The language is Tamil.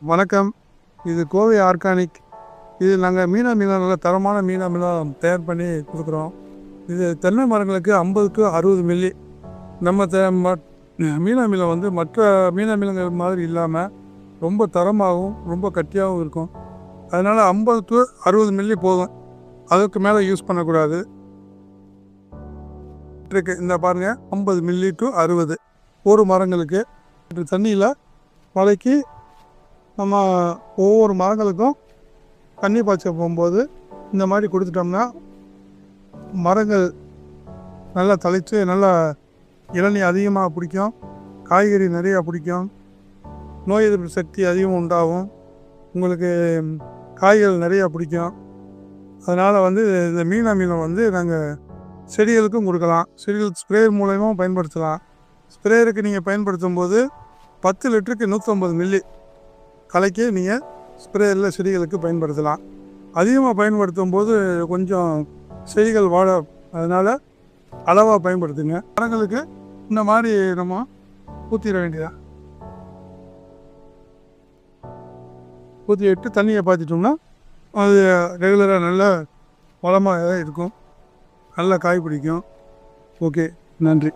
வணக்கம். இது கோவை ஆர்கானிக். இது நாங்கள் மீனா மீனா நல்ல தரமான மீனா மீனா தயார் பண்ணி கொடுக்குறோம். இது தென்னை மரங்களுக்கு ஐம்பது டு அறுபது மில்லி. நம்ம த ம- மீனா மீளம் வந்து மற்ற மீனா மீனங்கள் மாதிரி இல்லாமல் ரொம்ப தரமாகவும் ரொம்ப கட்டியாகவும் இருக்கும். அதனால் ஐம்பது டு அறுபது மில்லி போதும். அதுக்கு மேலே யூஸ் பண்ணக்கூடாது. இருக்கு. இந்த பாருங்க. ஐம்பது மில்லி டு அறுபது. ஒரு மரங்களுக்கு. தண்ணியில் மலைக்கு நம்ம ஒவ்வொரு மரங்களுக்கும் தண்ணி பாய்ச்ச போகும்போது இந்த மாதிரி கொடுத்துட்டோம்னா மரங்கள் நல்லா தழைச்சு நல்லா இளநீ அதிகமாக பிடிக்கும் காய்கறி நிறையா பிடிக்கும் நோய் எதிர்ப்பு சக்தி அதிகம் உண்டாகும் உங்களுக்கு காய்கள் நிறையா பிடிக்கும். அதனால் வந்து இந்த மீனா மீனை வந்து நாங்கள் செடிகளுக்கும் கொடுக்கலாம். செடிகள் ஸ்ப்ரே மூலயமா பயன்படுத்தலாம். ஸ்ப்ரேயருக்கு நீங்கள் பயன்படுத்தும் போது பத்து லிட்டருக்கு நூற்றம்பது மில்லி கலக்கி நீங்கள் ஸ்ப்ரேயரில் செடிகளுக்கு பயன்படுத்தலாம். அதிகமாக பயன்படுத்தும் போது கொஞ்சம் செடிகள் வாழ அதனால் அளவாக பயன்படுத்துங்க. மரங்களுக்கு இந்த மாதிரி நம்ம ஊற்றிட வேண்டியதான் ஊற்றி விட்டு தண்ணியை பார்த்துட்டோம்னா அது ரெகுலராக நல்ல வளமாக இருக்கும். நல்ல காய் பிடிக்கும். ஓகே நன்றி.